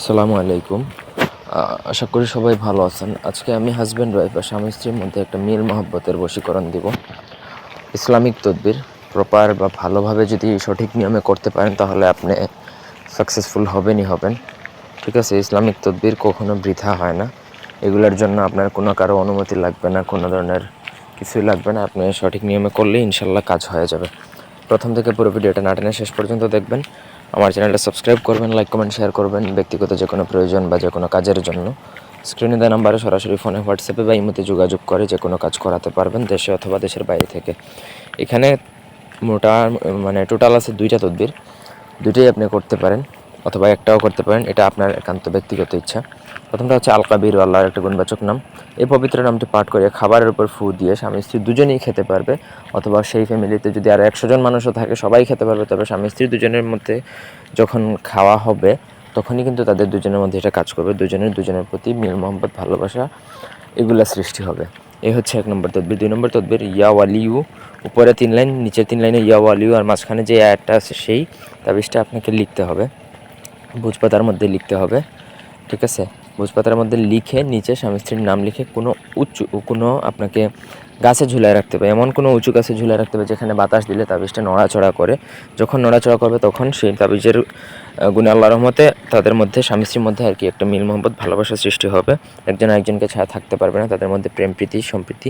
আসসালামু আলাইকুম। আশা করি সবাই ভালো আছেন। আজকে আমি হাজব্যান্ড ওয়াইফ বা স্বামী স্ত্রীর মধ্যে একটা মিল মহব্বতের বশীকরণ দিব। ইসলামিক তদবির প্রপার বা ভালোভাবে যদি সঠিক নিয়মে করতে পারেন, তাহলে আপনি সাকসেসফুল হবেনই হবেন। ঠিক আছে, ইসলামিক তদবির কখনো বৃথা হয় না। এগুলোর জন্য আপনার কোনো কারও অনুমতি লাগবে না, কোনো ধরনের কিছুই লাগবে না। আপনি সঠিক নিয়মে করলেই ইনশাল্লাহ কাজ হয়ে যাবে। প্রথম থেকে পুরো ভিডিওটা নাটেনে শেষ পর্যন্ত দেখবেন। আমার চ্যানেলটা সাবস্ক্রাইব করবেন লাইক কমেন্ট শেয়ার করবেন ব্যক্তিগত যে কোনো প্রয়োজন বা যে কোনো কাজের জন্য। স্ক্রিনে দেওয়া নাম্বারে সরাসরি ফোনে হোয়াটসঅ্যাপে বা ইমোতে যোগাযোগ করে যে কোনো কাজ করাতে পারবেন দেশে অথবা দেশের বাইরে থেকে। এখানে মোটা মানে টোটাল আছে দুইটা তদবির। দুটোই আপনি করতে পারেন। অথবা একটাও করতে পারেন, এটা আপনার একান্ত ব্যক্তিগত ইচ্ছা। প্রথমটা হচ্ছে আল কাবির আল্লাহর একটা গুণবাচক নাম। এই পবিত্র নামটি পাঠ করে খাবারের উপর ফু দিয়ে স্বামী স্ত্রী দুজনেই খেতে পারবে, অথবা সেই ফ্যামিলিতে যদি আরও একশো জন মানুষও থাকে, সবাই খেতে পারবে, তবে স্বামী স্ত্রী দুজনের মধ্যে যখন খাওয়া হবে, তখনই কিন্তু তাদের দুজনের মধ্যে এটা কাজ করবে। দুজনের দুজনের প্রতি মিল মোহাম্মদ ভালোবাসা, এগুলা সৃষ্টি হবে। এই হচ্ছে এক নম্বর তদবির। দুই নম্বর তদবির, ইয়া ওয়ালিউ। উপরে তিন লাইন নিচের তিন লাইনে ইয়া ওয়ালিউ, আর মাঝখানে যে অ্যাডটা আছে সেই তাবিজটা আপনাকে লিখতে হবে। ভোজপাতার মধ্যে লিখতে হবে, ঠিক আছে? ভোজপাতার মধ্যে লিখে নিচে স্বামী স্ত্রীর নাম লিখে কোনো উঁচু, কোনো আপনাকে গাছে ঝুলায় রাখতে হবে, এমন কোনো উঁচু গাছে ঝুলায় রাখতে হবে যেখানে বাতাস দিলে তাবিজটা নড়াচড়া করে। যখন নড়াচড়া করবে তখন সেই তাবিজের গুণে রহমতে তাদের মধ্যে স্বামী স্ত্রীর মধ্যে আর কি একটা মিল মোহব্বত, ভালোবাসা সৃষ্টি হবে। একজন একজনকে ছাড়া থাকতে পারবে না, তাদের মধ্যে প্রেম, প্রীতি, সম্প্রীতি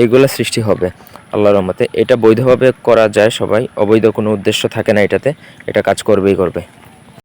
এইগুলো সৃষ্টি হবে আল্লাহ রহমতে। এটা বৈধভাবে করা যায় সবাই, অবৈধ কোনো উদ্দেশ্য থাকে না এটাতে, এটা কাজ করবেই করবে।